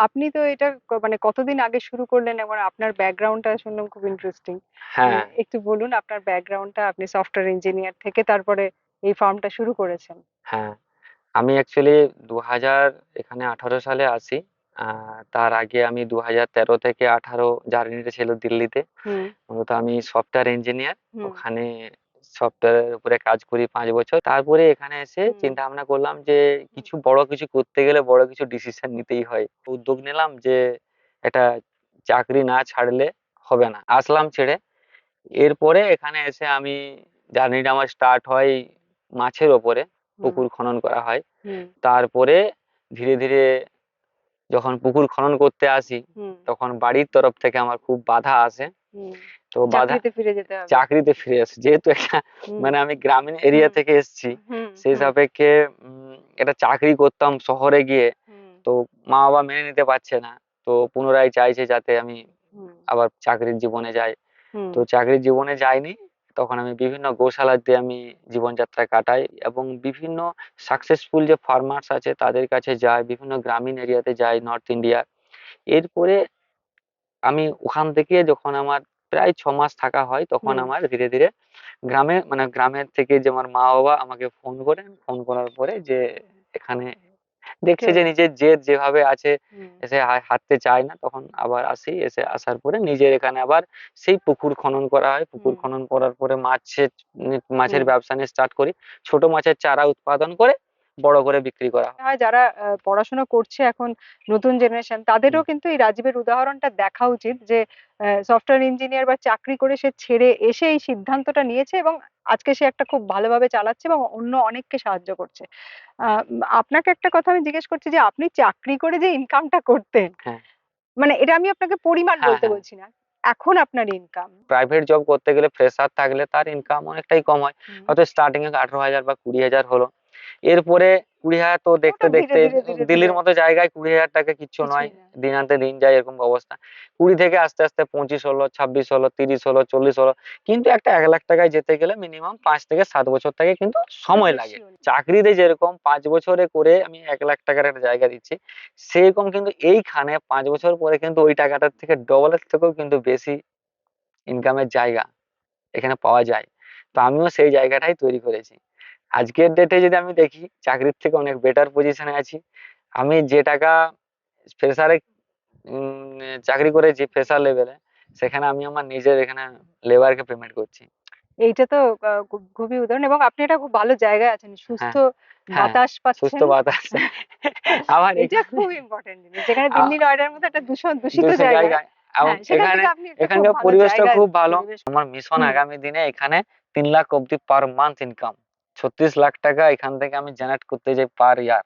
আপনি তো এটা মানে কতদিন আগে শুরু করলেন এবং আপনার ব্যাকগ্রাউন্ডটা শুনলাম খুব ইন্টারেস্টিং হ্যাঁ। একটু বলুন আপনার ব্যাকগ্রাউন্ডটা আপনি সফটওয়্যার ইঞ্জিনিয়ার থেকে তারপরে এই ফার্মটা শুরু করেছেন। হ্যাঁ আমি অ্যাকচুয়ালি দু হাজার এখানে আঠারো সালে আসি তার আগে আমি দু হাজার তেরো থেকে আঠারো জার্নিটা ছিল দিল্লিতে। মূলত আমি সফটওয়্যার ইঞ্জিনিয়ার ওখানে সফটওয়্যারের উপরে কাজ করি পাঁচ বছর। তারপরে এখানে এসে চিন্তা ভাবনা করলাম যে কিছু বড় কিছু করতে গেলে বড় কিছু ডিসিশন নিতেই হয়। উদ্যোগ নিলাম যে একটা চাকরি না ছাড়লে হবে না। আসলাম ছেড়ে। এরপরে এখানে এসে আমি জার্নিটা আমার স্টার্ট হয় মাছের ওপরে পুকুর খনন করা হয়। তারপরে ধীরে ধীরে যখন পুকুর খনন করতে আসি তখন বাড়ির তরফ থেকে আমার খুব বাধা আসে। তো বাধা চাকরিতে ফিরে যেতে হবে। চাকরিতে ফিরে আসি যেহেতু একটা মানে আমি গ্রামীণ এরিয়া থেকে এসেছি সেই সাপেক্ষে একটা চাকরি করতাম শহরে গিয়ে। তো মা বাবা মেনে নিতে পারছে না। তো পুনরায় চাইছে যাতে আমি আবার চাকরির জীবনে যাই। তো চাকরির জীবনে যাইনি। তখন আমি বিভিন্ন গোশালাতে আমি জীবনযাত্রা কাটাই এবং বিভিন্ন সাকসেসফুল যে ফার্মার্স আছে তাদের কাছে যাই বিভিন্ন গ্রামীণ এরিয়াতে যাই নর্থ ইন্ডিয়া এরপরে আমি ওখান থেকে যখন আমার প্রায় ছ মাস থাকা হয় তখন আমার ধীরে ধীরে গ্রামে মানে গ্রামের থেকে যে আমার মা বাবা আমাকে ফোন করেন ফোন করার পরে যে এখানে দেখছে যে নিজের জেদ যেভাবে আছে এসে হাঁটতে চায় না তখন আবার আসি এসে আসার পরে নিজের এখানে আবার সেই পুকুর খনন করা হয়। পুকুর খনন করার পরে মাছের মাছের ব্যবসা নিয়ে স্টার্ট করি। ছোট মাছের চারা উৎপাদন করে বড় করে বিক্রি করা হয়। যারা পড়াশোনা করছে এখন নতুন জেনারেশন তাদেরও কিন্তু এই রাজীবের উদাহরণটা দেখা উচিত যে সফটওয়্যার ইঞ্জিনিয়ার বা চাকরি করে সে ছেড়ে এসে এই সিদ্ধান্তটা নিয়েছে এবং আজকে সে একটা খুব ভালোভাবে চালাচ্ছে এবং অন্য অনেককে সাহায্য করছে। আপনাকে একটা কথা আমি জিজ্ঞেস করছি যে আপনি চাকরি করে যে ইনকামটা করতেন হ্যাঁ। মানে এটা আমি আপনাকে পরিমাণ হ্যাঁ, বলতে হ্যাঁ। বলছি না এখন আপনার ইনকাম প্রাইভেট জব করতে গেলে ফ্রেশার থাকলে তার ইনকাম অনেকটাই কম হয়। হয়তো স্টার্টিং এ আঠারো হাজার বা কুড়ি হাজার হলো। এরপরে কুড়ি হাজার তো দেখতে দেখতে দিল্লির মতো জায়গায় কুড়ি হাজার টাকা কিচ্ছু নয়। দিন আনতে দিন যায় এরকম অবস্থা। কুড়ি থেকে আস্তে আস্তে পঁচিশ হলো ছাব্বিশ হলো তিরিশ হলো চল্লিশ হলো। কিন্তু একটা এক লাখ টাকায় যেতে গেলে মিনিমাম পাঁচ থেকে সাত বছর থেকে কিন্তু সময় লাগে। চাকরিতে যেরকম পাঁচ বছরে করে আমি এক লাখ টাকার একটা জায়গা দিচ্ছি সেরকম কিন্তু এইখানে পাঁচ বছর পরে কিন্তু ওই টাকাটার থেকে ডবলের থেকেও কিন্তু বেশি ইনকামের জায়গা এখানে পাওয়া যায়। তো আমিও সেই জায়গাটাই তৈরি করেছি। আজকের ডেটে যদি আমি দেখি চাকরির থেকে অনেক বেটার পজিশনে আছি। আমি যে টাকা ফ্রেশারে চাকরি করেছি ফ্রেশার লেভেলে সেখানে আমি আমার নিজের এখানে লেবারকে পেমেন্ট করছি। এইটা তো খুবই উদাহরণ এবং আপনি একটা খুব ভালো জায়গায় আছেন সুস্থ হ্যাঁ, বাতাস পাচ্ছেন। সুস্থ বাতাস। আমার এটা খুব ইম্পর্টেন্ট জিনিস যেখানে দিল্লি নয়ডার মতো একটা দূষণ দূষিত জায়গা। হ্যাঁ, সেখান এখানে এখানকার পরিবেশটা খুব ভালো। আমার মিশন আগামী দিনে এখানে তিন লাখ অব্দি পার মান্থ ইনকাম ছত্রিশ লাখ টাকা এখান থেকে আমি জেনারেট করতে যাই পার ইয়ার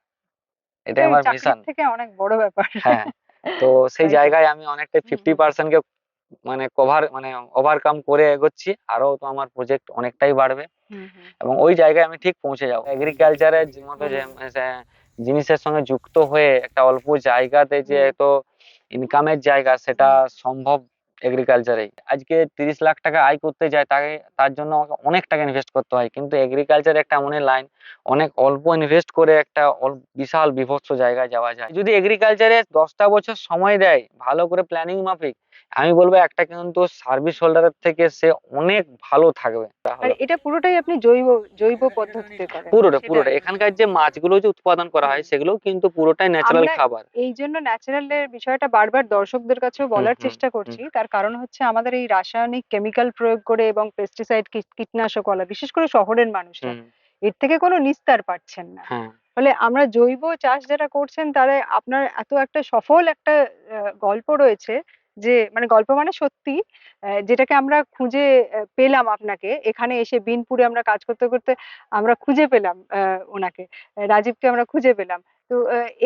এটা আমার মিশন থেকে অনেক বড় ব্যাপার। হ্যাঁ তো সেই জায়গায় আমি অনেকটা ফিফটি। পার্সেন্ট কে মানে কভার মানে ওভারকাম করে এগোচ্ছি। আরও তো আমার প্রজেক্ট অনেকটাই বাড়বে। এবং ওই জায়গায় আমি ঠিক পৌঁছে যাব। এগ্রিকালচারের মতো জিনিসের সঙ্গে যুক্ত হয়ে একটা অল্প জায়গাতে যে হুম। তো ইনকামের জায়গা সেটা সম্ভব এগ্রিকালচারেই আজকে তিরিশ লাখ টাকা আয় করতে যায়, তাকে, তার জন্য আমাকে অনেক টাকা ইনভেস্ট করতে হয়। কিন্তু এগ্রিকালচার একটা এমনই লাইন অনেক অল্প ইনভেস্ট করে একটা বিশাল বিভৎস জায়গায় যাওয়া যায়। যদি এগ্রিকালচারে দশটা বছর সময় দেয় ভালো করে প্ল্যানিং মাফিক আমি বলব একটা কিন্তু সার্ভিস হোল্ডারের থেকে সে অনেক ভালো থাকবে আর এটা পুরোটাই আপনি জৈব জৈব পদ্ধতিতে করেন। পুরোটা পুরোটা। এখানকার যে মাছগুলো যে উৎপাদন করা হয় সেগুলো কিন্তু পুরোটাই ন্যাচারাল খাবার। এই জন্য ন্যাচারালের বিষয়টা বারবার দর্শকদের কাছেও বলার চেষ্টা করছি। তার কারণ হচ্ছে আমাদের এই রাসায়নিক কেমিক্যাল প্রয়োগ করে এবং পেস্টিসাইড কীটনাশকওয়ালা বিশেষ করে শহরের মানুষরা এর থেকে কোনো নিস্তার পাচ্ছেন না। হ্যাঁ। ফলে আমরা জৈব চাষ যারা করছেন তারা আপনার এত একটা সফল একটা গল্প রয়েছে যে মানে গল্প মানে সত্যি আহ, যেটাকে আমরা খুঁজে পেলাম আপনাকে। এখানে এসে বিনপুরে আমরা কাজ করতে করতে আমরা খুঁজে পেলাম আহ, ওনাকে। রাজীবকে আমরা খুঁজে পেলাম। তো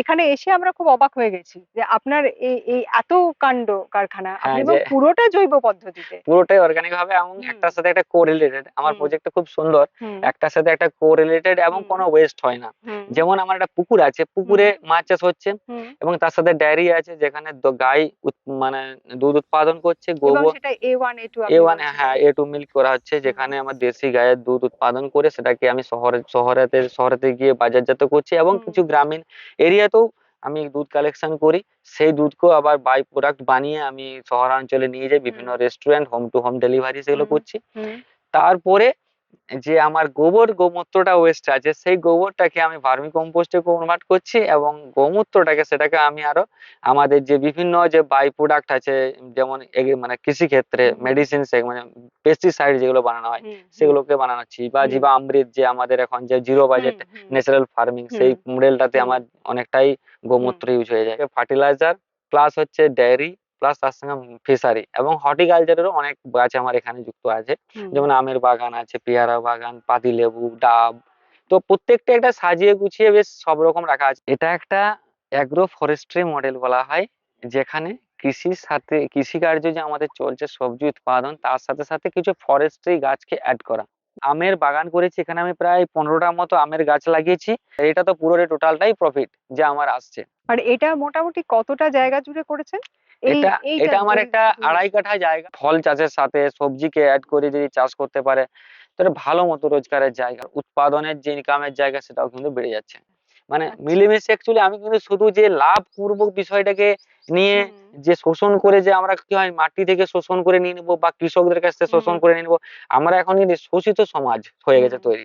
এখানে এসে আমরা খুব অবাক হয়ে গেছি যে আপনার এই এই এত কাণ্ড কারখানা হ্যাঁ, এবং পুরোটা জৈব পদ্ধতিতে। পুরোটাই অর্গানিক ভাবে এবং একটার সাথে একটা কোরিলেটেড আমার হুম। প্রজেক্টটা খুব সুন্দর। একটার সাথে একটা কোরিলেটেড এবং কোনো ওয়েস্ট হয় না। যেমন আমার একটা পুকুর আছে পুকুরে মাছ চাষ হচ্ছে এবং তার সাথে ডেয়ারি আছে যেখানে গাই মানে দুধ উৎপাদন করছে গোবর। এ ওয়ান হ্যাঁ এ টু মিল্ক করা হচ্ছে যেখানে আমার দেশি গায়ের দুধ উৎপাদন করে সেটাকে আমি শহরে শহরেতে শহরেতে গিয়ে বাজারজাত করছি এবং কিছু গ্রামীণ এরিয়াতেও আমি দুধ কালেকশন করি। সেই দুধকেও আবার বাই প্রোডাক্ট বানিয়ে আমি শহরাঞ্চলে নিয়ে যাই বিভিন্ন restaurant home to home delivery সেগুলো করছি। তারপরে যে আমার গোবর গোমূত্রটা ওয়েস্ট আছে সেই গোবরটাকে আমি ভার্মি কম্পোস্টে কনভার্ট করছি এবং গোমূত্রটাকে সেটাকে আমি আরও আমাদের যে বিভিন্ন যে বাই প্রোডাক্ট আছে যেমন মানে কৃষি ক্ষেত্রে মেডিসিন মানে পেস্টিসাইড যেগুলো বানানো হয় সেগুলোকে বানাচ্ছি বা জীবা অমৃত যে আমাদের এখন যে জিরো বাজেট ন্যাচারাল ফার্মিং সেই মডেলটাতে আমার অনেকটাই গোমূত্র ইউজ হয়ে যায়। ফার্টিলাইজার প্লাস হচ্ছে ডেয়ারি প্লাস তার সঙ্গে ফিশারি এবং হর্টিকালচারেরও অনেক গাছ আমার এখানে যুক্ত আছে। যেমন আমের বাগান আছে পেয়ারা বাগান পাতিলেবু ডাব। তো প্রত্যেকটা একটা সাজিয়ে গুছিয়ে বেশ সব রকম রাখা আছে। এটা একটা অ্যাগ্রো ফরেস্ট্রি মডেল বলা হয় যেখানে কৃষির সাথে কৃষিকার্য যে আমাদের চলছে সবজি উৎপাদন তার সাথে সাথে কিছু ফরেস্ট্রি গাছকে অ্যাড করা। আমের বাগান করেছি এখানে আমি প্রায় পনেরোটার মতো আমের গাছ লাগিয়েছি। এটা তো পুরো টোটালটাই প্রফিট যে আমার আসছে। আর এটা মোটামুটি কতটা জায়গা জুড়ে করেছেন? এটা এটা আমার একটা আড়াই কাঠা জায়গা। ফল চাষের সাথে সবজিকে অ্যাড করে যদি চাষ করতে পারে তাহলে ভালো মতো রোজগারের জায়গা উৎপাদনের যে ইনকামের জায়গা সেটাও কিন্তু বেড়ে যাচ্ছে। মানে আচ্ছা। মিলেমিশে অ্যাকচুয়ালি আমি কিন্তু শুধু যে লাভ পূর্বক বিষয়টাকে নিয়ে যে শোষণ করে যে আমরা কি হয় মাটি থেকে শোষণ করে নিয়ে নেব বা কৃষকদের কাছ থেকে শোষণ করে নিয়ে নিবো আমরা এখন শোষিত সমাজ হয়ে গেছে তৈরি।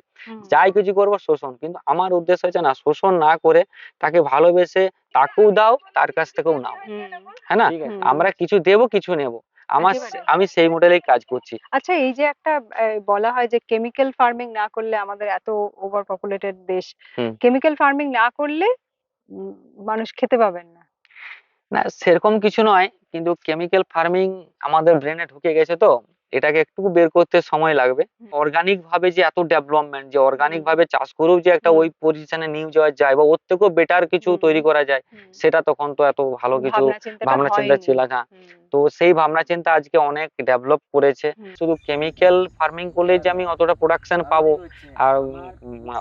যাই কিছু করব শোষণ কিন্তু আমার উদ্দেশ্য হচ্ছে না শোষণ না করে তাকে ভালোবেসে তাকেও দাও তার কাছ থেকেও নাও। হ্যাঁ না? আমরা কিছু দেবো কিছু নেব। আমার একেবারে। আমি সেই মডেলেই কাজ করছি আচ্ছা এই যে একটা আহ, বলা হয় যে কেমিক্যাল ফার্মিং না করলে আমাদের এত ওভার পপুলেটেড দেশ হুম। কেমিক্যাল ফার্মিং না করলে উম, মানুষ খেতে পাবেন না না সেরকম কিছু নয় কিন্তু কেমিক্যাল ফার্মিং আমাদের ব্রেনে ঢুকে গেছে তো এটাকে একটু বের করতে সময় লাগবে। অর্গানিক ভাবে যে এত ডেভেলপমেন্ট যে অর্গানিক ভাবে চাষ করেও যে একটা ওই পজিশনে নিয়ে যাওয়া যায় বা ওর থেকেও বেটার কিছু তৈরি করা যায় সেটা তখন তো এত ভালো কিছু ভাবনা চিন্তা ছিল না। তো সেই ভাবনা চিন্তা আজকে অনেক ডেভেলপ করেছে। শুধু কেমিক্যাল ফার্মিং করলে যে আমি অতটা প্রোডাকশন পাবো আর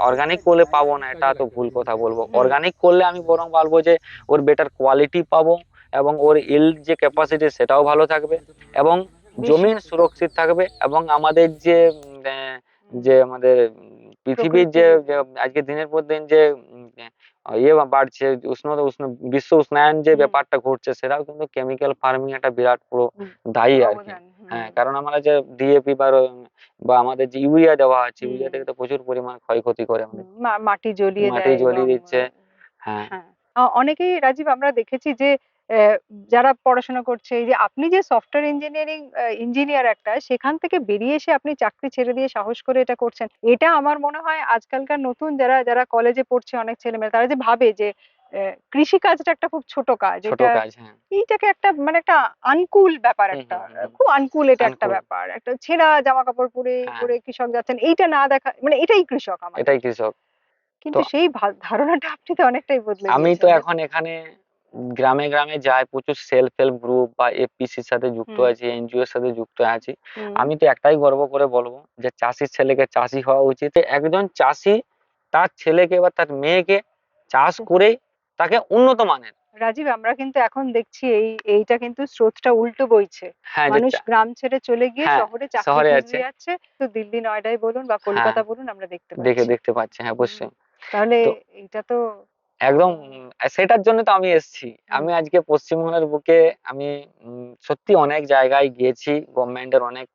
অর্গানিক করলে পাবো না এটা তো ভুল কথা বলব। অর্গানিক করলে আমি বরং বলব যে ওর বেটার কোয়ালিটি পাবো এবং ওর ইল্ড যে ক্যাপাসিটি সেটাও ভালো থাকবে এবং জমিন সুরক্ষিত থাকবে এবং আমাদের যে যে আমাদের পৃথিবীর যে আজকে দিনের পর দিন যে ইয়ে বাড়ছে উষ্ণতা উষ্ণ বিশ্ব উষ্ণায়ন যে ব্যাপারটা ঘটছে সেটাও কিন্তু কেমিক্যাল ফার্মিং একটা বিরাট পুরো দায়ী আর কি। হ্যাঁ কারণ আমরা যে ডিএপি বা বা আমাদের যে ইউরিয়া দেওয়া আছে ইউরিয়া থেকে তো প্রচুর পরিমাণ ক্ষয়ক্ষতি করে আমাদের মাটি জ্বলিয়ে মাটি জ্বলিয়ে দিচ্ছে। হ্যাঁ। হ্যাঁ। অনেকেই রাজীব আমরা দেখেছি যে যারা পড়াশোনা করছে এই যে আপনি যে সফটওয়্যার ইঞ্জিনিয়ারিং ইঞ্জিনিয়ার একটা সেখান থেকে বেরিয়ে এসে আপনি চাকরি ছেড়ে দিয়ে সাহস করে এটা করছেন। এটা আমার মনে হয় আজকালকার নতুন যারা যারা কলেজে পড়ছে অনেক ছেলেমেয়েরা তারা যে ভাবে যে কৃষি কাজটা একটা খুব ছোট কাজ এটা হ্যাঁ। এইটাকে একটা মানে একটা আনকুল ব্যাপার একটা। খুব আনকুল এটা একটা ব্যাপার। একটা ছেঁড়া জামা কাপড় পরে হ্যাঁ। পরে কৃষক যাচ্ছেন এইটা না দেখা মানে এটাই কৃষক আমার এটাই কৃষক। কিন্তু সেই ধারণাটা আপনি তো অনেকটাই বদলে আমি তো এখন এখানে গ্রামে গ্রামে যাই প্রচুর সেলফ হেল্প গ্রুপ বা এফপিসির সাথে যুক্ত আছি এনজিও সাথে যুক্ত আছি। আমি তো একটাই গর্ব করে বলব যে চাষির ছেলেকে চাষি হওয়া উচিত। একজন চাষি তার ছেলেকে বা তার মেয়েকে চাষ করেই তাকে উন্নত মানের। রাজীব আমরা কিন্তু এখন দেখছি এই এইটা কিন্তু স্রোতটা উল্টো বইছে। হ্যাঁ মানুষ গ্রাম ছেড়ে চলে গিয়ে হ্যাঁ, শহরে চাকরি শহরে খুঁজতে আছে। যাচ্ছে। তো দিল্লি নয়ডায় বলুন বা কলকাতা বলুন আমরা দেখতে দেখে দেখতে পাচ্ছি হ্যাঁ অবশ্যই। তাহলে এইটা তো একদম সেটার জন্য তো আমি এসেছি। আমি আজকে পশ্চিমবঙ্গের বুকে আমি সত্যি অনেক জায়গায় গিয়েছি। গভর্নমেন্টের অনেক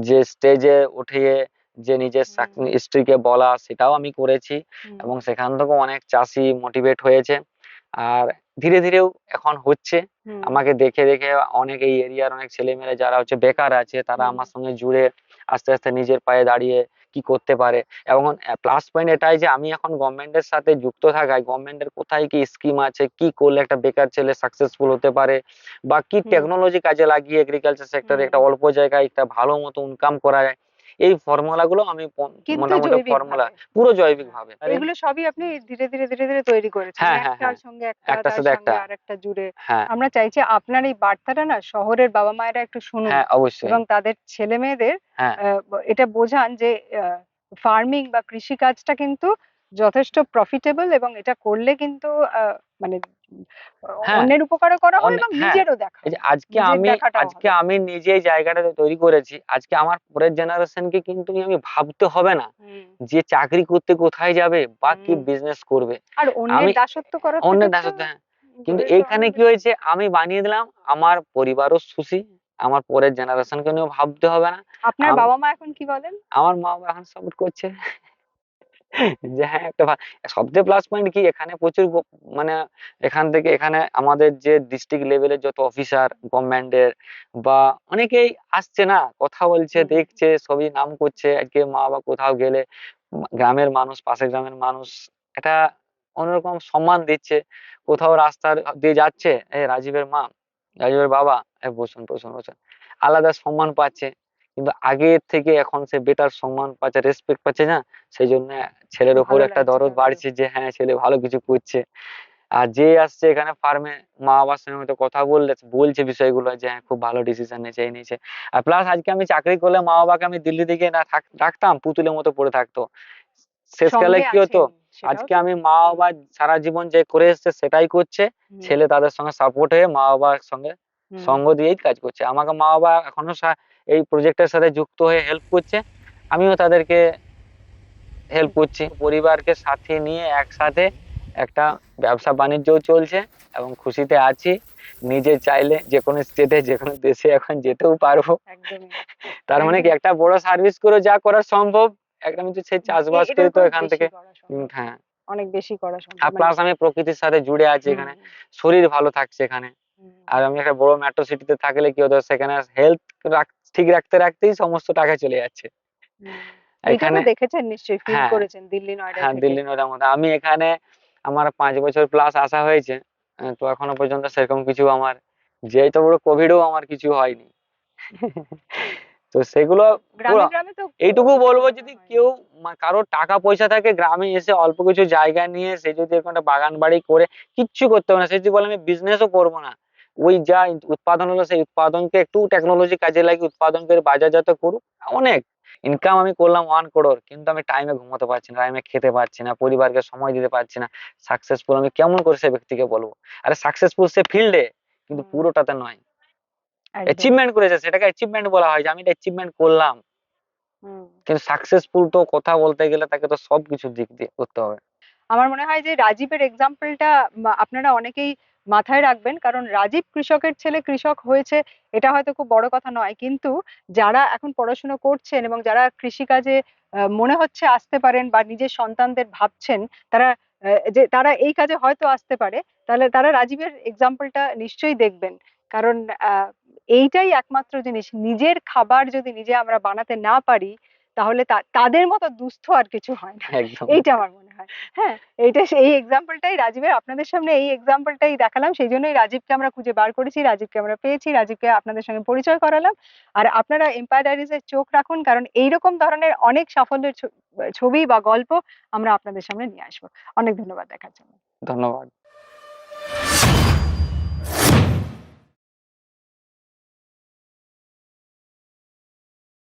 যে স্টেজে উঠিয়ে যে নিজের। স্ত্রীকে বলা সেটাও আমি করেছি। এবং সেখান থেকেও অনেক চাষি মোটিভেট হয়েছে। আর ধীরে ধীরেও এখন হচ্ছে। আমাকে দেখে দেখে অনেক এই এরিয়ার অনেক ছেলেমেয়েরা যারা হচ্ছে বেকার আছে তারা আমার সঙ্গে জুড়ে আস্তে আস্তে নিজের পায়ে দাঁড়িয়ে কি করতে পারে? এবং প্লাস পয়েন্ট এটাই যে আমি এখন গভর্নমেন্টের সাথে যুক্ত থাকায় গভর্নমেন্টের কোথায় কি স্কিম আছে? কি করলে একটা বেকার ছেলে সাকসেসফুল হতে পারে? বা কি টেকনোলজি কাজে লাগিয়ে এগ্রিকালচার সেক্টরে একটা অল্প জায়গায় একটা ভালো মতো ইনকাম করা যায় এই ফর্মুলা গুলো আমি মোটামুটি ফর্মুলা পুরো জৈবিক ভাবে। এগুলো সবই আপনি ধীরে ধীরে ধীরে ধীরে তৈরি করেছেন। হ্যাঁ, হ্যাঁ, একটার হ্যাঁ। সঙ্গে একটা সাথে সঙ্গে একটা। আরেকটা জুড়ে। হ্যাঁ। আমরা চাইছি আপনার এই বার্তাটা না শহরের বাবা মায়েরা একটু শুনুন হ্যাঁ অবশ্যই। এবং তাদের ছেলে মেয়েদের হ্যাঁ এটা বোঝান যে ফার্মিং বা কৃষি কাজটা কিন্তু যথেষ্ট প্রফিটেবল এবং এটা করলে কিন্তু আহ, মানে হ্যাঁ, অন্যের উপকারও করা হয় এবং হ্যাঁ, নিজেরও দেখা যে হয়। আজকে আমি আজকে আমি নিজে জায়গাটা তৈরি করেছি। আজকে আমার পরের জেনারেশনকে কিন্তু আমি ভাবতে হবে না যে চাকরি করতে কোথায় যাবে বা কি বিজনেস করবে। আর অন্যের দাসত্ব করার অন্যের দাসত্ব হ্যাঁ। কিন্তু এইখানে কি হয়েছে? আমি বানিয়ে দিলাম আমার পরিবারও খুশি আমার পরের জেনারেশনকে নিয়েও ভাবতে হবে না। আপনার বাবা মা এখন কি বলেন? আমার মা বাবা এখন সাপোর্ট করছে। যে হ্যাঁ একটা সবচেয়ে প্লাস পয়েন্ট কি? এখানে প্রচুর মানে এখান থেকে এখানে আমাদের যে ডিস্ট্রিক্ট লেভেলের যত অফিসার গভর্নমেন্টের বা অনেকেই আসছে না কথা বলছে দেখছে সবই নাম করছে আজকে মা বা কোথাও গেলে গ্রামের মানুষ পাশের গ্রামের মানুষ একটা অন্যরকম সম্মান দিচ্ছে। কোথাও রাস্তার দিয়ে যাচ্ছে এই রাজীবের মা রাজীবের বাবা এ বসুন বসুন বসুন আলাদা সম্মান পাচ্ছে। কিন্তু আগের থেকে এখন সে বেটার সম্মান পাচ্ছে রেসপেক্ট পাচ্ছে না সেই জন্য ছেলের উপর একটা দরদ বাড়ছে যে হ্যাঁ ছেলে ভালো কিছু করছে। আর যে আসছে এখানে ফার্মে মা বাবার সঙ্গে হয়তো কথা বললে বলছে বিষয়গুলো যে হ্যাঁ খুব ভালো ডিসিশন নিয়েছে এই নিয়েছে। আর প্লাস আজকে আমি চাকরি করলে মা বাবাকে আমি দিল্লি থেকে না থাক- রাখতাম পুতুলের মতো পড়ে থাকতো। শেষকালে কি হতো? আজকে আমি মা বাবা সারা জীবন যে করে এসছে সেটাই করছে। ছেলে তাদের সঙ্গে সাপোর্ট হয়ে মা বাবার সঙ্গে সঙ্গ দিয়েই কাজ করছে। আমাকে মা বাবা এখনও এই প্রজেক্টের সাথে যুক্ত হয়ে হেল্প করছে। আমিও তাদেরকে হেল্প করছি। পরিবারকে সাথে নিয়ে একসাথে একটা ব্যবসা বাণিজ্যও চলছে এবং খুশিতে আছি। নিজে চাইলে যে কোনো স্টেটে যে কোনো দেশে এখন যেতেও পারব। তার মানে কি একটা বড় সার্ভিস করে যা করা সম্ভব। একটা আমি তো সেই চাষবাস করি তো এখান থেকে হ্যাঁ। অনেক বেশি করা সম্ভব। আর মানে- প্লাস আমি প্রকৃতির সাথে জুড়ে আছি এখানে। শরীর ভালো থাকছে এখানে। আর আমি একটা বড় মেট্রো সিটিতে থাকলে কি হতো সেখানে হেলথ ঠিক রাখতে রাখতেই সমস্ত টাকা চলে যাচ্ছে। এখানে দেখেছেন নিশ্চয়ই ফিল হ্যাঁ, করেছেন দিল্লি নয়ডা হ্যাঁ দিল্লি নোটার মধ্যে। আমি এখানে আমার পাঁচ বছর প্লাস আসা হয়েছে তো এখনও পর্যন্ত সেরকম কিছু আমার যেই তো বড় কোভিডও আমার কিছু হয়নি। তো সেগুলো এইটুকু বলব যদি কেউ কারোর টাকা পয়সা থাকে গ্রামে এসে অল্প কিছু জায়গা নিয়ে সে যদি এরকম একটা বাগান বাড়ি করে কিচ্ছু করতে হবে না। সে যদি বলে আমি বিজনেসও করব না ওই যা উৎপাদন হলো সেই উৎপাদনকে একটু টেকনোলজি কাজে লাগিয়ে উৎপাদন করে বাজারজাত করুক। অনেক ইনকাম আমি করলাম ওয়ান করোর কিন্তু আমি টাইমে ঘুমোতে পারছি না টাইমে খেতে পারছি না পরিবারকে সময় দিতে পারছি না। সাকসেসফুল আমি কেমন করে সে ব্যক্তিকে বলব? আরে সাকসেসফুল সে ফিল্ডে কিন্তু পুরোটাতে নয়। অ্যাচিভমেন্ট করেছে সেটাকে অ্যাচিভমেন্ট বলা হয় যে আমি এটা অ্যাচিভমেন্ট করলাম। কিন্তু সাকসেসফুল তো কথা বলতে গেলে তাকে তো সবকিছু দিক দিয়ে করতে হবে। আমার মনে হয় যে রাজীবের এক্সাম্পলটা আপনারা অনেকেই মাথায় রাখবেন। কারণ রাজীব কৃষকের ছেলে কৃষক হয়েছে, এটা হয়তো খুব বড় কথা নয়। কিন্তু যারা এখন পড়াশোনা করছেন এবং যারা কৃষিকাজে মনে হচ্ছে আসতে পারেন বা নিজের সন্তানদের ভাবছেন, তারা যে তারা এই কাজে হয়তো আসতে পারে, তাহলে তারা রাজীবের এক্সাম্পলটা নিশ্চয়ই দেখবেন। কারণ এইটাই একমাত্র জিনিস। নিজের খাবার যদি নিজে আমরা বানাতে না পারি তাহলে তাদের মতো দুস্থ আর কিছু হয় না। এইটা আমার মনে হয়। হ্যাঁ এইটা সেই এক্সাম্পলটাই রাজীবের। আপনাদের সামনে এই এক্সাম্পলটাই দেখালাম। সেই জন্যই রাজীবকে আমরা খুঁজে বার করেছি রাজীবকে আমরা পেয়েছি রাজীবকে আপনাদের সঙ্গে পরিচয় করালাম। আর আপনারা এম্পায়ার ডায়েরিজের চোখ রাখুন কারণ এইরকম ধরনের অনেক সাফল্যের ছবি বা গল্প আমরা আপনাদের সামনে নিয়ে আসব। অনেক ধন্যবাদ দেখার জন্য। ধন্যবাদ।